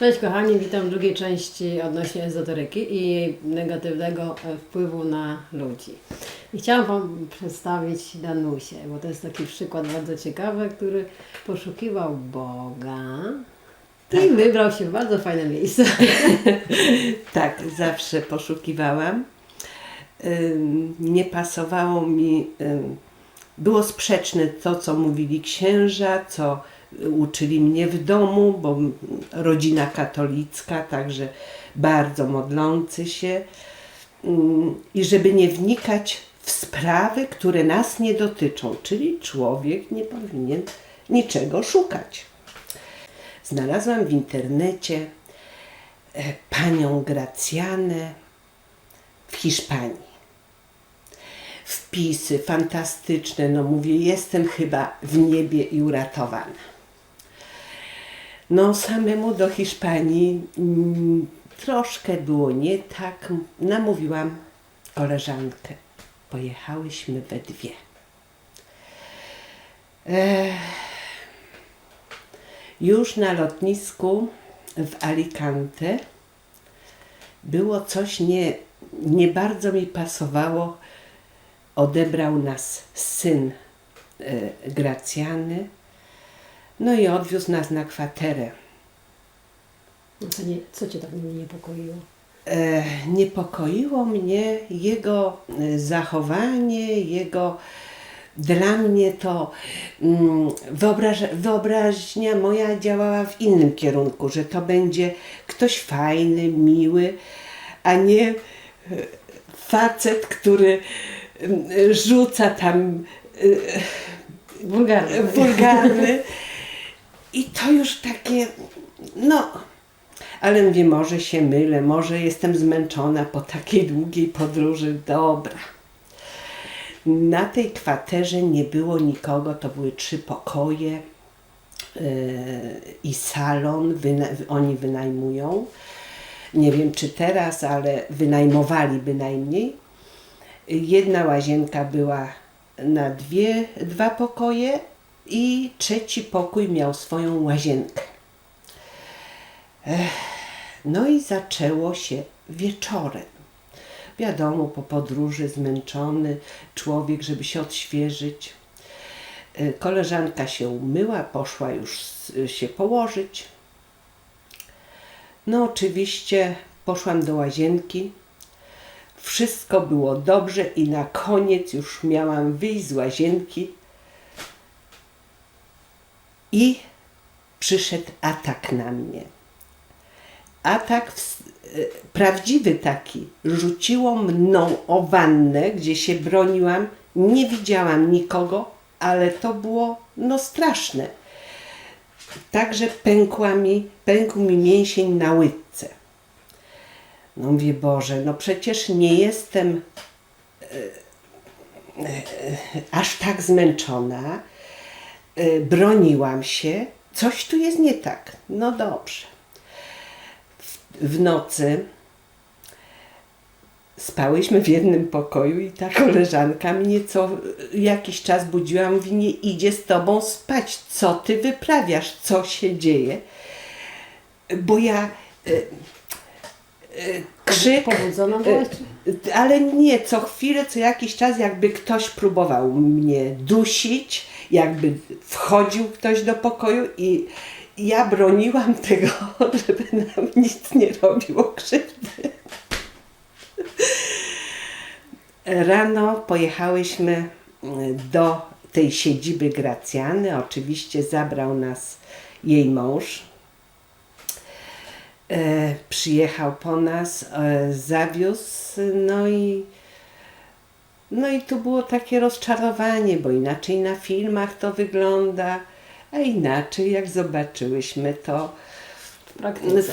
Cześć kochani, witam w drugiej części odnośnie ezoteryki i jej negatywnego e, wpływu na ludzi. I chciałam Wam przedstawić Danusię, bo to jest taki przykład bardzo ciekawy, który poszukiwał Boga i wybrał się w bardzo fajne miejsce. Tak, zawsze poszukiwałam. Nie pasowało mi, było sprzeczne to, co mówili księża, co uczyli mnie w domu, bo rodzina katolicka, także bardzo modlący się. Ym, I żeby nie wnikać w sprawy, które nas nie dotyczą, czyli człowiek nie powinien niczego szukać. Znalazłam w internecie e, panią Gracjanę w Hiszpanii. Wpisy fantastyczne, no mówię, jestem chyba w niebie i uratowana. No, samemu do Hiszpanii mm, troszkę było nie tak. Namówiłam koleżankę. Pojechałyśmy we dwie. Ech, już na lotnisku w Alicante było coś nie, nie bardzo mi pasowało. Odebrał nas syn e, Gracjany, no i odwiózł nas na kwaterę. No co, nie, co Cię tak niepokoiło? E, niepokoiło mnie jego e, zachowanie, jego dla mnie to mm, wyobraź, wyobraźnia moja działała w innym kierunku, że to będzie ktoś fajny, miły, a nie e, facet, który mm, rzuca tam Wulgarny. wulgarny. I to już takie, no, ale mówię, może się mylę, może jestem zmęczona po takiej długiej podróży. Dobra. Na tej kwaterze nie było nikogo, to były trzy pokoje yy, i salon, wyna- oni wynajmują. Nie wiem czy teraz, ale wynajmowali bynajmniej. Jedna łazienka była na dwie, dwa pokoje i trzeci pokój miał swoją łazienkę. No i zaczęło się wieczorem. Wiadomo, po podróży zmęczony człowiek, żeby się odświeżyć. E, Koleżanka się umyła, poszła już się położyć. No, oczywiście poszłam do łazienki. Wszystko było dobrze i na koniec już miałam wyjść z łazienki i przyszedł atak na mnie. Atak w, e, prawdziwy taki. Rzuciło mną o wannę, gdzie się broniłam. Nie widziałam nikogo, ale to było no straszne. Także pękła mi, pękł mi mięsień na łydce. No mówię, Boże, no przecież nie jestem e, e, aż tak zmęczona. E, broniłam się. Coś tu jest nie tak. No dobrze. W, w nocy spałyśmy w jednym pokoju i ta koleżanka mnie co jakiś czas budziła, mówi, nie idzie z tobą spać. Co ty wyprawiasz? Co się dzieje? Bo ja e, krzyk... Pobudzona byłaś? E, Ale nie, co chwilę, co jakiś czas, jakby ktoś próbował mnie dusić, jakby wchodził ktoś do pokoju i ja broniłam tego, żeby nam nic nie robiło krzywdy. Rano pojechałyśmy mm, do tej siedziby Gracjany. Oczywiście zabrał nas jej mąż. E, przyjechał po nas, e, zawiózł, no i no i tu było takie rozczarowanie, bo inaczej na filmach to wygląda, a inaczej jak zobaczyłyśmy to praktyce.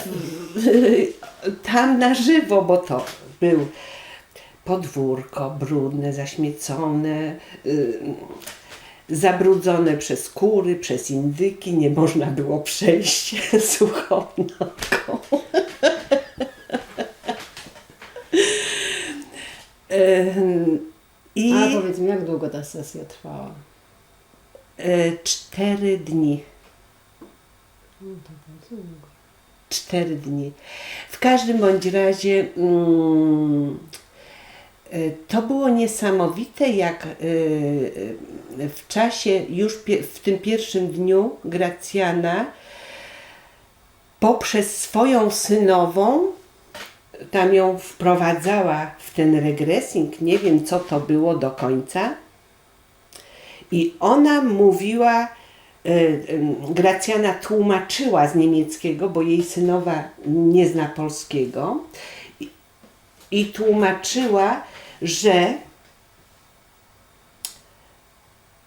tam na żywo, bo to był podwórko brudne, zaśmiecone, y, zabrudzone przez kury, przez indyki, nie można było przejść suchą nogą. I Ale powiedz mi, jak długo ta sesja trwała? e, cztery dni. No cztery dni. W każdym bądź razie mm, to było niesamowite, jak y, y, w czasie, już w tym pierwszym dniu Gracjana poprzez swoją synową tam ją wprowadzała w ten regresing, nie wiem co to było do końca. I ona mówiła, y, y, Gracjana tłumaczyła z niemieckiego, bo jej synowa nie zna polskiego. I tłumaczyła, że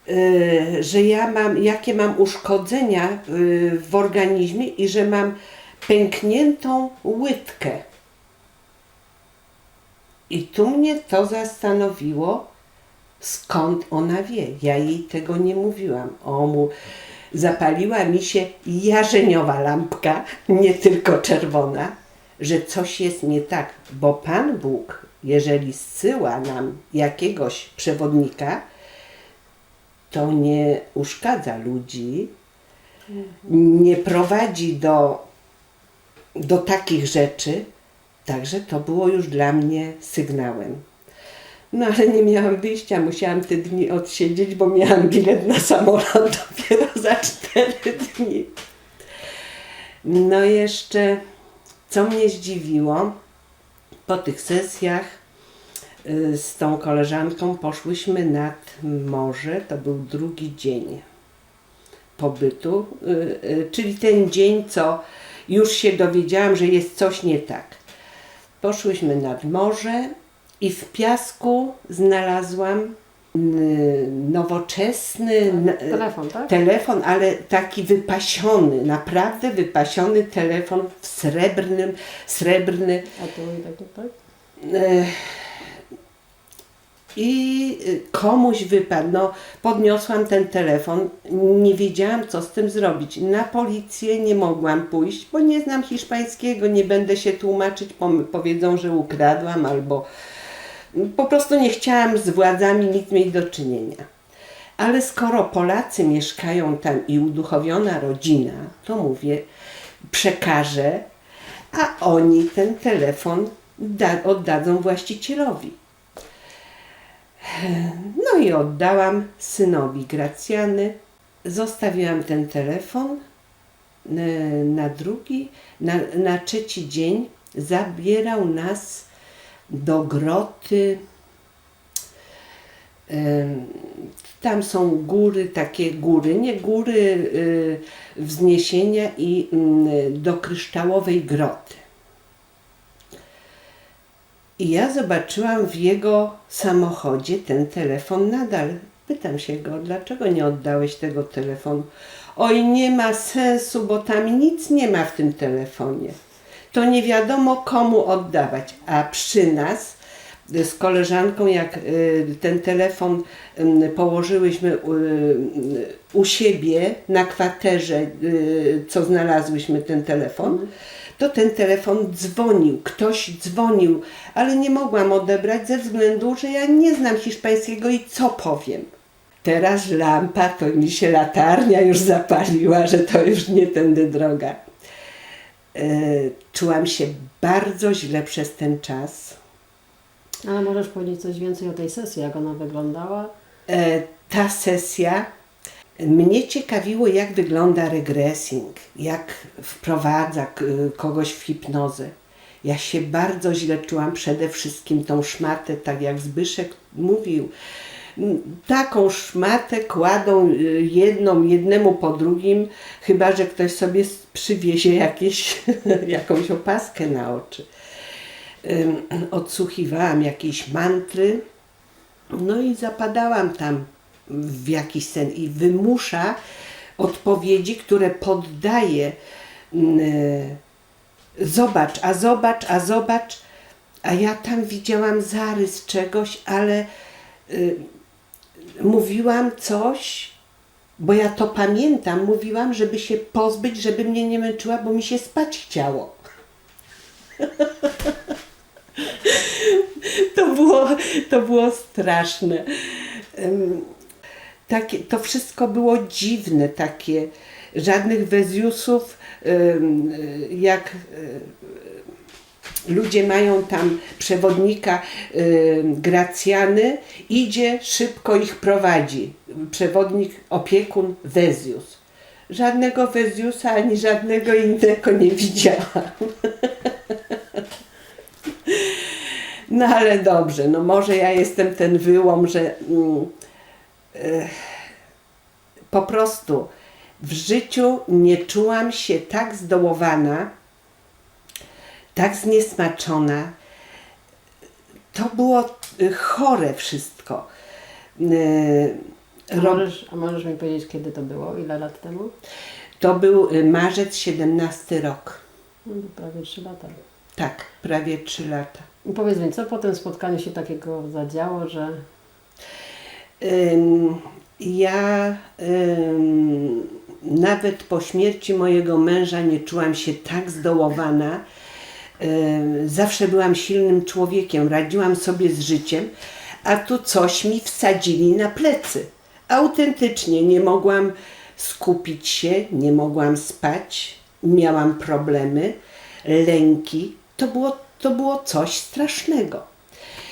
y, że ja mam, jakie mam uszkodzenia y, w organizmie i że mam pękniętą łydkę. I tu mnie to zastanowiło, skąd ona wie. Ja jej tego nie mówiłam. O mu, zapaliła mi się jarzeniowa lampka, nie tylko czerwona, że coś jest nie tak, bo Pan Bóg, jeżeli zsyła nam jakiegoś przewodnika, to nie uszkadza ludzi, nie prowadzi do, do takich rzeczy, także to było już dla mnie sygnałem. No ale nie miałam wyjścia, musiałam te dni odsiedzieć, bo miałam bilet na samolot dopiero za cztery dni. No jeszcze, co mnie zdziwiło, po tych sesjach y, z tą koleżanką poszłyśmy nad morze, to był drugi dzień pobytu, y, y, czyli ten dzień, co już się dowiedziałam, że jest coś nie tak. Poszłyśmy nad morze i w piasku znalazłam nowoczesny na- Telefon, tak? telefon, ale taki wypasiony, naprawdę wypasiony telefon w srebrnym, srebrny, A i tak, tak? E, I komuś wypadł. No, podniosłam ten telefon, nie wiedziałam, co z tym zrobić. Na policję nie mogłam pójść, bo nie znam hiszpańskiego, nie będę się tłumaczyć. Powiedzą, że ukradłam albo po prostu nie chciałam z władzami nic mieć do czynienia. Ale skoro Polacy mieszkają tam i uduchowiona rodzina, to mówię, przekażę, a oni ten telefon da, oddadzą właścicielowi. No i oddałam synowi Gracjany. Zostawiłam ten telefon. E, Na drugi, na, na trzeci dzień zabierał nas do groty. Tam są góry, takie góry, nie góry y, wzniesienia i mm, do kryształowej groty. I ja zobaczyłam w jego samochodzie ten telefon nadal. Pytam się go, dlaczego nie oddałeś tego telefonu? Oj, nie ma sensu, bo tam nic nie ma w tym telefonie. To nie wiadomo komu oddawać. A przy nas y, z koleżanką, jak y, ten telefon położyłyśmy u, y, u siebie na kwaterze, co znalazłyśmy ten telefon, to ten telefon dzwonił, ktoś dzwonił, ale nie mogłam odebrać ze względu, że ja nie znam hiszpańskiego i co powiem. Teraz lampa, to mi się latarnia już zapaliła, że to już nie tędy droga. E, czułam się bardzo źle przez ten czas. Ale możesz powiedzieć coś więcej o tej sesji, jak ona wyglądała? E, ta sesja mnie ciekawiło, jak wygląda regressing, jak wprowadza kogoś w hipnozę. Ja się bardzo źle czułam, przede wszystkim tą szmatę, tak jak Zbyszek mówił. Taką szmatę kładą y, jedną, jednemu po drugim, chyba że ktoś sobie przywiezie jakieś, jakąś opaskę na oczy. Odsłuchiwałam jakieś mantry, no i zapadałam tam w jakiś sen i wymusza odpowiedzi, które poddaje. mm, Zobacz, a zobacz, a zobacz. A ja tam widziałam zarys czegoś, ale y, mówiłam coś, bo ja to pamiętam, mówiłam, żeby się pozbyć, żeby mnie nie męczyła, bo mi się spać chciało. To było, to było straszne. Takie, to wszystko było dziwne, takie żadnych y, jak ludzie mają tam przewodnika y, Gracjany, idzie, szybko ich prowadzi. Przewodnik, opiekun Wezjus. Żadnego Wezjusa ani żadnego innego nie widziałam. No ale dobrze, no może ja jestem ten wyłom, że mm, e, po prostu w życiu nie czułam się tak zdołowana, tak zniesmaczona. To było y, chore wszystko. Y, A możesz, a możesz mi powiedzieć, kiedy to było? Ile lat temu? to był y, marzec 17 rok. No, prawie 3 lata. Tak, prawie 3 lata. I powiedz mi, co po tym spotkaniu się takiego zadziało, że Ym, Ja ym, nawet po śmierci mojego męża nie czułam się tak zdołowana. Zawsze byłam silnym człowiekiem, radziłam sobie z życiem, a tu coś mi wsadzili na plecy. Autentycznie nie mogłam skupić się, nie mogłam spać, miałam problemy, lęki. To było, to było coś strasznego.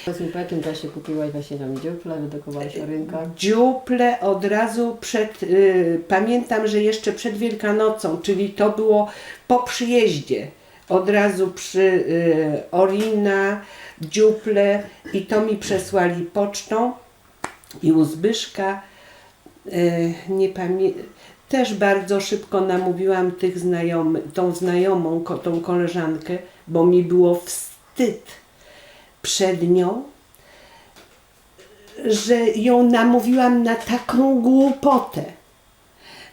powiedz mi, po jakim czasie kupiłaś właśnie tam dziuple, wydekowałaś o rynkach? dziuple od razu przed, y, pamiętam, że jeszcze przed Wielkanocą, czyli to było po przyjeździe, od razu przy y, Orina, dziuple i to mi przesłali pocztą i u Zbyszka, y, nie pamiętam, też bardzo szybko namówiłam tych znajomych, tą znajomą, tą koleżankę, bo mi było wstyd przed nią, że ją namówiłam na taką głupotę,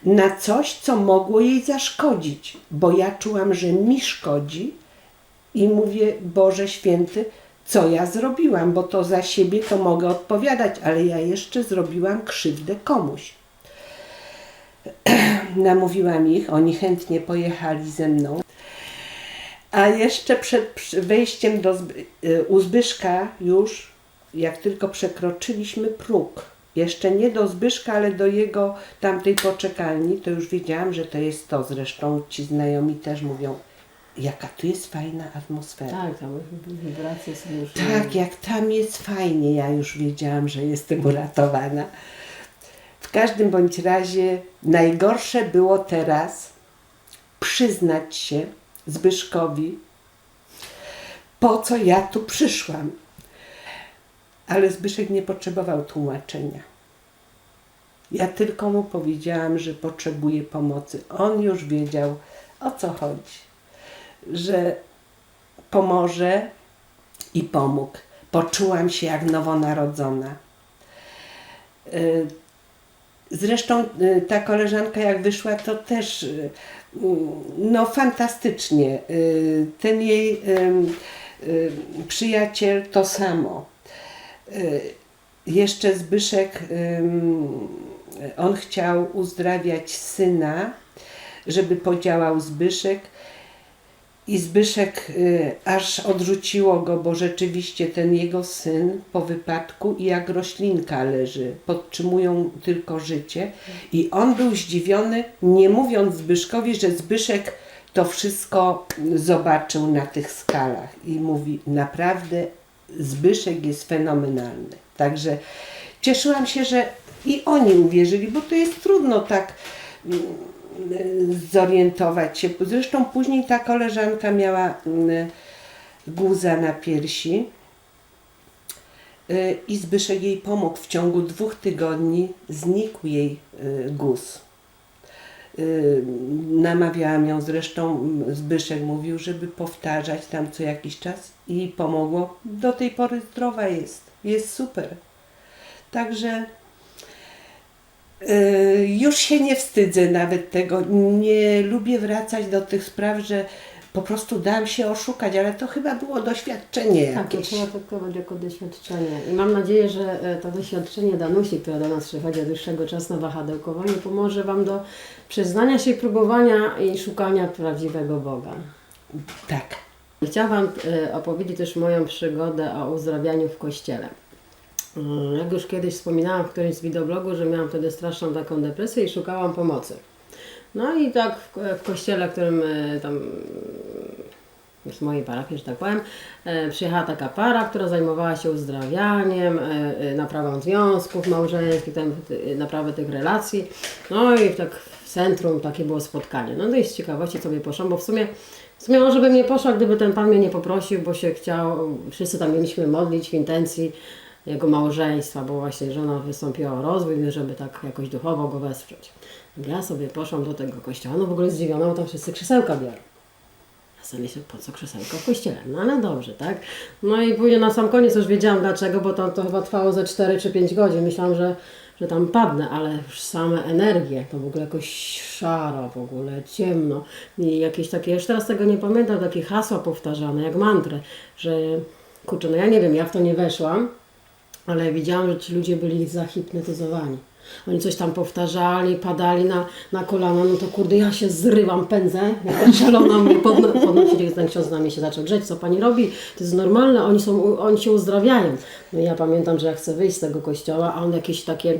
na coś, co mogło jej zaszkodzić, bo ja czułam, że mi szkodzi i mówię, Boże Święty, co ja zrobiłam, bo to za siebie to mogę odpowiadać, ale ja jeszcze zrobiłam krzywdę komuś. Namówiłam ich, oni chętnie pojechali ze mną. A jeszcze przed wejściem do y, u Zbyszka już, jak tylko przekroczyliśmy próg, jeszcze nie do Zbyszka, ale do jego tamtej poczekalni, to już wiedziałam, że to jest to. Zresztą ci znajomi też mówią, jaka tu jest fajna atmosfera. Tak, tam wibracje są już... Tak, jak tam jest fajnie, ja już wiedziałam, że jestem uratowana. W każdym bądź razie najgorsze było teraz przyznać się Zbyszkowi, po co ja tu przyszłam. Ale Zbyszek nie potrzebował tłumaczenia. Ja tylko mu powiedziałam, że potrzebuję pomocy. On już wiedział, o co chodzi. Że pomoże i pomógł. Poczułam się jak nowonarodzona. Y, Zresztą y, ta koleżanka jak wyszła, to też y, mm, no fantastycznie. Ten jej przyjaciel to samo. Y, Jeszcze Zbyszek, on chciał uzdrawiać syna, żeby podziałał Zbyszek. I Zbyszek y, aż odrzuciło go, bo rzeczywiście ten jego syn po wypadku i jak roślinka leży, podtrzymują tylko życie. I on był zdziwiony, nie mówiąc Zbyszkowi, że Zbyszek to wszystko zobaczył na tych skalach i mówi, naprawdę Zbyszek jest fenomenalny. Także cieszyłam się, że i oni uwierzyli, bo to jest trudno tak mm, zorientować się. Zresztą później ta koleżanka miała mm, guza na piersi y, i Zbyszek jej pomógł. W ciągu dwóch tygodni znikł jej y, guz. Y, Namawiałam ją, zresztą mm, Zbyszek mówił, żeby powtarzać tam co jakiś czas i pomogło. Do tej pory zdrowa jest, jest super. Także y, już się nie wstydzę nawet tego. Nie lubię wracać do tych spraw, że po prostu dałam się oszukać, ale to chyba było doświadczenie Tak, to jakieś. trzeba traktować jako doświadczenie. I mam nadzieję, że e, to doświadczenie Danusi, która do nas przychodzi od dłuższego czasu na wahadełkowaniu, pomoże Wam do przyznania się, próbowania i szukania prawdziwego Boga. Tak. Chciałam e, opowiedzieć też moją przygodę o uzdrawianiu w kościele. Mm, Jak już kiedyś wspominałam w którymś z wideoblogu, że miałam wtedy straszną taką depresję i szukałam pomocy. No i tak w, w kościele, w którym e, tam z mojej parafii, że tak powiem, e, przyjechała taka para, która zajmowała się uzdrawianiem, e, naprawą związków małżeńskich, tam, naprawę tych relacji. No i tak w centrum takie było spotkanie. No jest z ciekawości sobie poszłam, bo w sumie, w sumie może bym nie poszła, gdyby ten pan mnie nie poprosił, bo się chciał, wszyscy tam mieliśmy modlić w intencji jego małżeństwa, bo właśnie żona wystąpiła o rozwój, żeby tak jakoś duchowo go wesprzeć. Ja sobie poszłam do tego kościoła, no w ogóle zdziwiona, bo tam wszyscy krzesełka biorą. Ja sobie myślę, po co krzesełko w kościele? No ale dobrze, tak? No i później na sam koniec już wiedziałam dlaczego, bo to, to chyba trwało ze 4 czy 5 godzin. Myślałam, że, że tam padnę, ale już same energie, to w ogóle jakoś szaro, w ogóle ciemno. I jakieś takie, już teraz tego nie pamiętam, takie hasła powtarzane, jak mantrę, że kurczę, no ja nie wiem, ja w to nie weszłam, ale widziałam, że ci ludzie byli zahipnotyzowani. Oni coś tam powtarzali, padali na, na kolana, no to kurde, ja się zrywam, pędzę, jak szalona mnie podno, podnosili, ten ksiądz na mnie się zaczął drzeć, co pani robi, to jest normalne, oni, są, oni się uzdrawiają. No ja pamiętam, że ja chcę wyjść z tego kościoła, a on jakieś takie,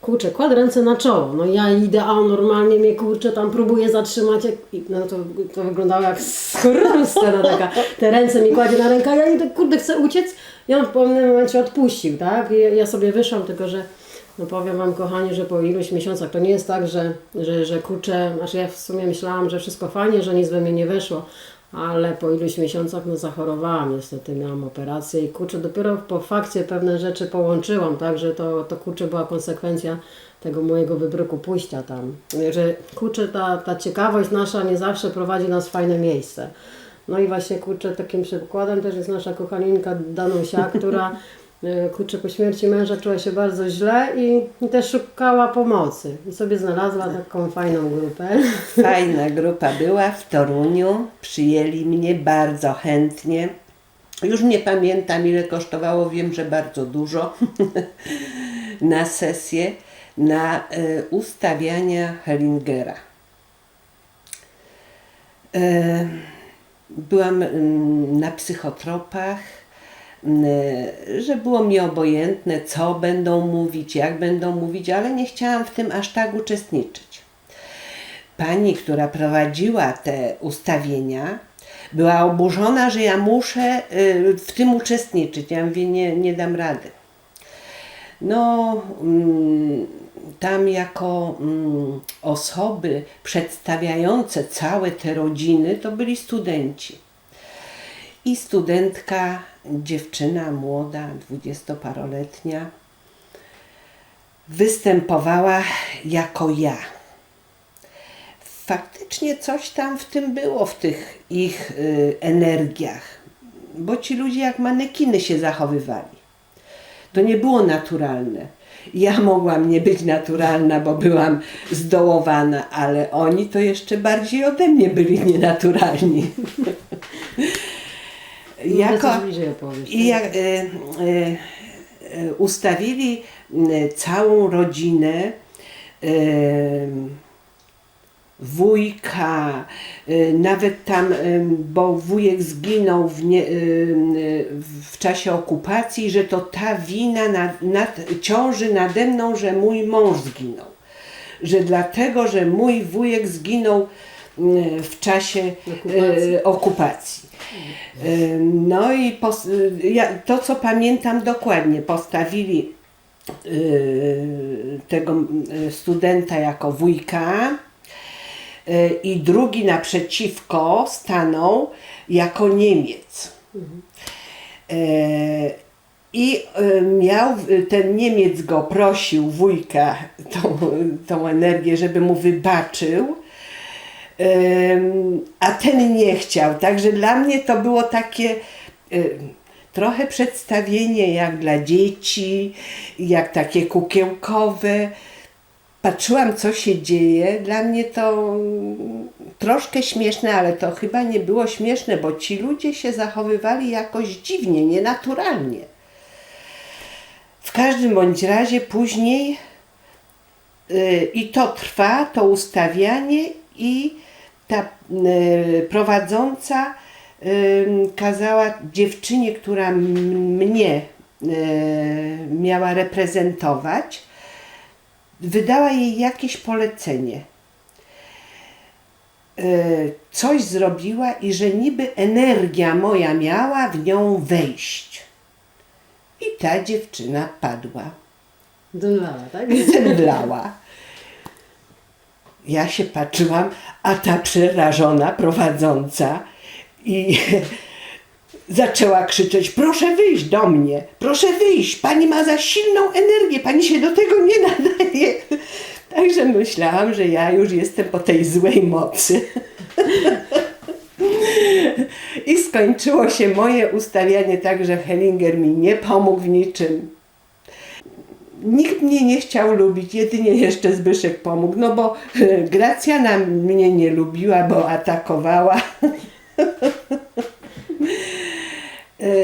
kurczę, kładł ręce na czoło, no ja idę, a on normalnie mnie, kurczę, tam próbuje zatrzymać, jak, no to, to wyglądało jak scena taka, te ręce mi kładzie na rękę, ja idę, kurde, chcę uciec. I on w pewnym momencie odpuścił, tak, i ja sobie wyszłam, tylko że no powiem Wam, kochani, że po iluś miesiącach to nie jest tak, że, że, że kurczę, znaczy ja w sumie myślałam, że wszystko fajnie, że nic we mnie nie weszło, ale po iluś miesiącach no zachorowałam, niestety miałam operację i kurczę, dopiero po fakcie pewne rzeczy połączyłam, tak, że to, to kurczę była konsekwencja tego mojego wybryku pójścia tam, że kurczę, ta, ta ciekawość nasza nie zawsze prowadzi nas w fajne miejsce. No i właśnie kurczę, takim przykładem też jest nasza kochaninka Danusia, która kurczę po śmierci męża czuła się bardzo źle i, też szukała pomocy. I sobie znalazła taką fajną grupę. Fajna grupa była w Toruniu, przyjęli mnie bardzo chętnie. Już nie pamiętam ile kosztowało, wiem, że bardzo dużo na sesję, na e, ustawiania Hellingera. E, byłam mm, na psychotropach, że było mi obojętne, co będą mówić, jak będą mówić, ale nie chciałam w tym aż tak uczestniczyć pani, która prowadziła te ustawienia, była oburzona, że ja muszę y, w tym uczestniczyć. Ja mówię, nie, nie dam rady. No, mm, tam jako mm, osoby przedstawiające całe te rodziny, to byli studenci. I studentka, dziewczyna młoda, dwudziestoparoletnia, występowała jako ja faktycznie coś tam w tym było, w tych ich y, energiach, bo ci ludzie jak manekiny się zachowywali. To nie było naturalne. Ja mogłam nie być naturalna, bo byłam zdołowana, ale oni to jeszcze bardziej ode mnie byli nienaturalni. Jako... I jak y, y, y, ustawili y, całą rodzinę, y, wujka, y, nawet tam, y, bo wujek zginął w, nie, y, y, w czasie okupacji, że to ta wina nad, nad, ciąży nade mną, że mój mąż zginął. Że dlatego, że mój wujek zginął w czasie Okupacji. y, okupacji. Y, No i y, ja, to, co pamiętam dokładnie, postawili y, tego y, studenta jako wujka y, i drugi naprzeciwko stanął jako Niemiec. Y, I y, miał, ten Niemiec go prosił, wujka, tą, tą energię, żeby mu wybaczył, a ten nie chciał. Także dla mnie to było takie trochę przedstawienie jak dla dzieci, jak takie kukiełkowe. Patrzyłam, co się dzieje. Dla mnie to mm, troszkę śmieszne, ale to chyba nie było śmieszne, bo ci ludzie się zachowywali jakoś dziwnie, nienaturalnie. W każdym bądź razie później y, i to trwa, to ustawianie i ta y, prowadząca y, kazała dziewczynie, która mnie y, miała reprezentować, wydała jej jakieś polecenie. e, coś zrobiła i że niby energia moja miała w nią wejść. I ta dziewczyna padła, Dunlała, tak? zemdlała. Ja się patrzyłam, a ta przerażona prowadząca i zaczęła krzyczeć: Proszę wyjść do mnie, proszę wyjść, pani ma za silną energię, pani się do tego nie nadaje. Także myślałam, że ja już jestem po tej złej mocy. I skończyło się moje ustawianie tak, że Hellinger mi nie pomógł w niczym. Nikt mnie nie chciał lubić, jedynie jeszcze Zbyszek pomógł, no bo e, Gracjana mnie nie lubiła, bo atakowała. E,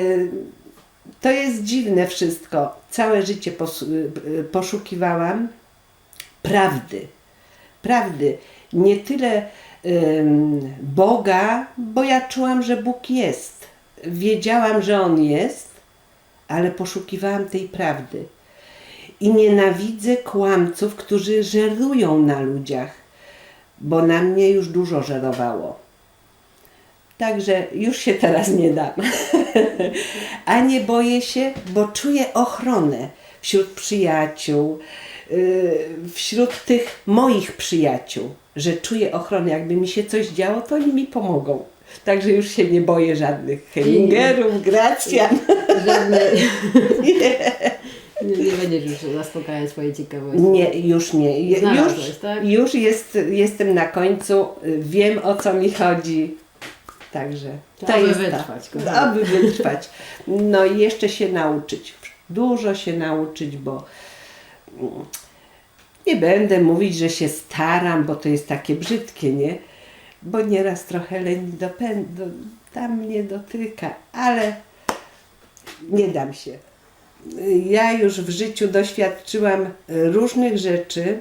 To jest dziwne wszystko. Całe życie e, poszukiwałam prawdy. Prawdy. Nie tyle Boga, bo ja czułam, że Bóg jest. Wiedziałam, że On jest, ale poszukiwałam tej prawdy. I nienawidzę kłamców, którzy żerują na ludziach, bo na mnie już dużo żerowało. Także już się teraz nie dam. A nie boję się, bo czuję ochronę wśród przyjaciół, yy, wśród tych moich przyjaciół, że czuję ochronę. Jakby mi się coś działo, to oni mi pomogą. Także już się nie boję żadnych Hellingerów, Gracjan. Żadne... nie, nie będziesz już zaspokajać swojej ciekawości. Nie, już nie. Znalazłeś, Już, tak? już jest, jestem na końcu, wiem o co mi chodzi. Także To aby jest wytrwać, To, kochani. aby wytrwać. No i jeszcze się nauczyć. Dużo się nauczyć, bo mm, nie będę mówić, że się staram, bo to jest takie brzydkie, nie? Bo nieraz trochę leń dopę- do, tam mnie dotyka, ale nie dam się. Ja już w życiu doświadczyłam y, różnych rzeczy,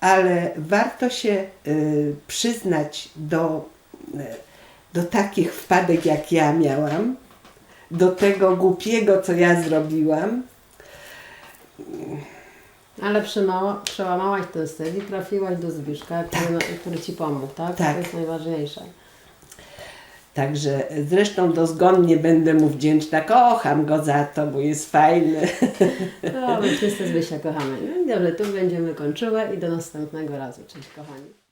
ale warto się y, przyznać do, y, do takich wpadek, jak ja miałam, do tego głupiego, co ja zrobiłam. Ale przełamałaś ten styl i trafiłaś do Zbyszka, który, który Ci pomógł, tak? Tak. To jest najważniejsze. Także zresztą dozgonnie będę mu wdzięczna. Kocham go za to, bo jest fajny. No, my wszyscy Zbysia kochamy. No i dobrze, tu będziemy kończyły i do następnego razu. Cześć kochani.